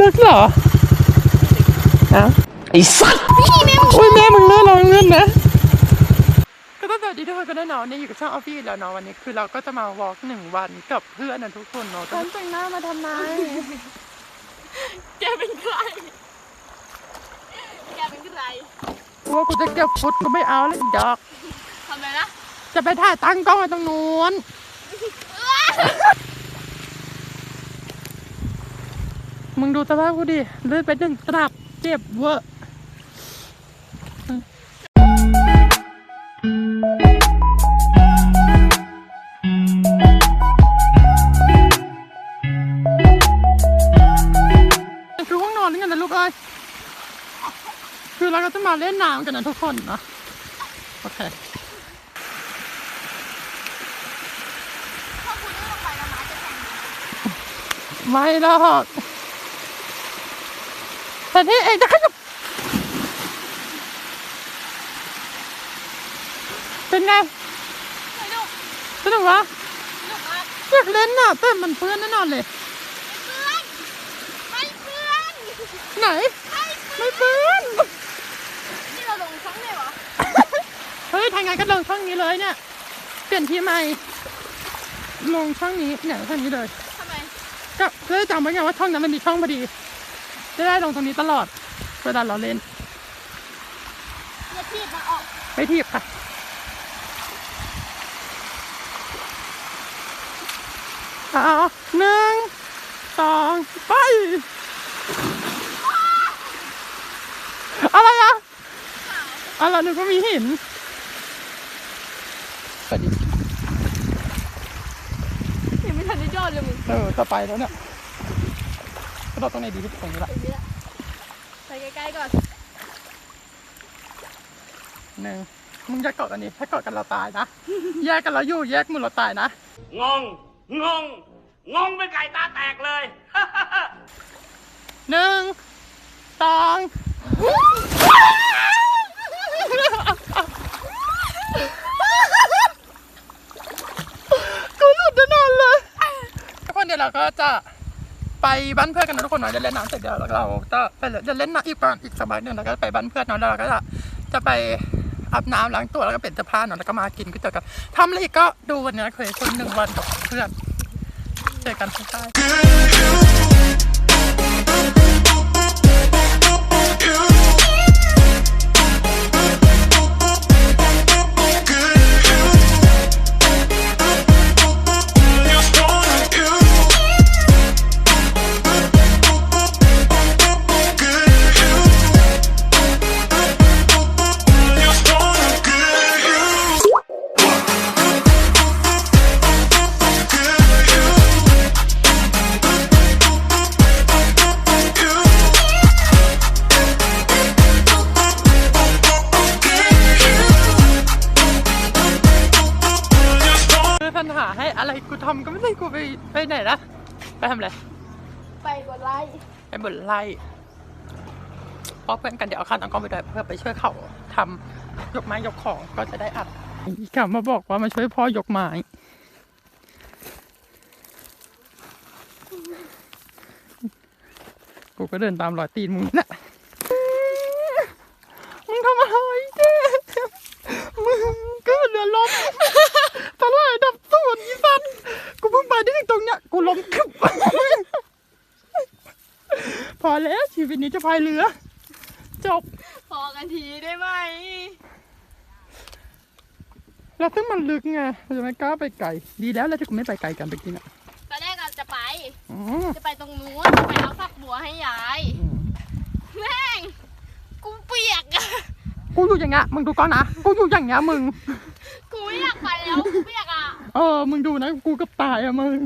ลึกเหรอเอ้าไอ้สัตว์พี่แม่มึงอุ้ยแม่มึงเลื่อนลองเลื่อนนะก็ต้องสวัสดีทุกคนกันด้วยเนาะนี่อยู่กับช่องออฟฟี่แล้วเนาะวันนี้คือเราก็จะมาวอล์กหนึ่งวันกับเพื่อนนะทุกคนเนาะฉันแต่งหน้ามาทำไมแกเป็นใคร แกเป็นใครว่ากูจะเก็บฟุตก็ไม่เอาเลยดอกทำไมนะจะไปถ่ายตั้งกล้องไว้ตรงนู้น มึงดูสภาพกูดิเลื่อนไปหนึ่งตลับเจ็บเวอร์คือห้องนอนนี่กันนะลูกเอ้ยคือเราก็จะมาเล่นน้ำกันนะทุกคนนะโอเคถ้าคุณไม่ลงไปแล้วมาจะแข่งไม่หรอก แต่ที่เองจะขยับเป็นไงสนุกนุกวะสนุกอยากเล่นน่ะแต่มันเพื่อนแน่นอนเลยไม่เพื่อนไหนไม่เพื่อนนี่เราลงช่องไหนวะเฮ้ยทางไงก็ลงช่องนี้เลยเนี่ยเปลี่ยนที่ใหม่ลงช่องนี้เนี่ยช่องนี้เลยทำไมก็เพื่อจำไว้ไงว่าช่องนั้นมันมีช่องพอดี จะได้ลงตรงนี้ตลอดเวลาเราเล่นอย่าทีบมันออกไม่ทีบค่ะเอาหนึ่งสองไปอะไรอะอะไรนึกว่ามีหินสวัสดียังไม่ทันได้ยอดเลยมึงเออต่อไปแล้วเนี่ย กระโดดตรงไหนดีที่ตรงนี้ละตรงนี้ละไปใกล้ๆก่อนหนึ่งมึงจะเกาะกันนี่ถ้าเกาะกันเราตายนะ แยกกันเราอยู่แยกมึงเราตายนะ งง งง งงเป็นไก่ตาแตกเลยหนึ่งสองกูหลุดแน่นอนเลยทุกคนเดี๋ยวเราก็จะ ไปบ้านเพื่อนกันนะทุกคนเนาะจะเล่นน้ำเสร็จเดี๋ยวเราจะไปจะเล่นน้ำอีกประมาณอีกสักพักหนึ่งแล้วก็ไปบ้านเพื่อนเนาะแล้วเราก็จะจะไปอาบน้ำล้างตัวแล้วก็เปลี่ยนเสื้อผ้าเนาะแล้วก็มากินก๋วยเตี๋ยวกันทำอะไรอีกก็ดูวันนี้เคยคนหนึ่งวันกับเพื่อนเจอกันที่ใต้ ให้อะไรกูทำก็ไม่ได้กูไปไปไหนนะไปทำอะไรไปกดไลค์ไปบนไล่เพราะเพื่อนกันเดี๋ยวเอาข้าวตังกล้องไปด้วยเพื่อไปช่วยเขาทำยกไม้ยกของก็จะได้อัดอีกลับมาบอกว่ามาช่วยพ่อยกไม้ กูก็เดินตามรอยตีนมึงนี่แหละมึงทำอะไรเจ๊มึงก็เรือล้มตลายดับสูนยี่สันกูเพิ่งไปได้ถึงตรงเนี้ยกูล้มคึบ พอแล้ว ชีวิตนี้จะพายเรือ จบ พอกันทีได้ไหม แล้วซึ่งมันลึกไงเราจะไม่กล้าไปไกล ดีแล้วแล้วที่กูไม่ไปไกลกันไปกินอะตอนแรกเราจะไป อ๋อจะไปตรงนู้นจะไปเอาฝักบัวให้ยาย แม่ง กูเปียกอะกูอยู่อย่างเงี้ยมึงดูก่อนนะกูอยู่อย่างเงี้ยมึง กูไม่อยากไปแล้ว กูเปียกอะเออ มึงดูนะ กูเกับตายอะมึง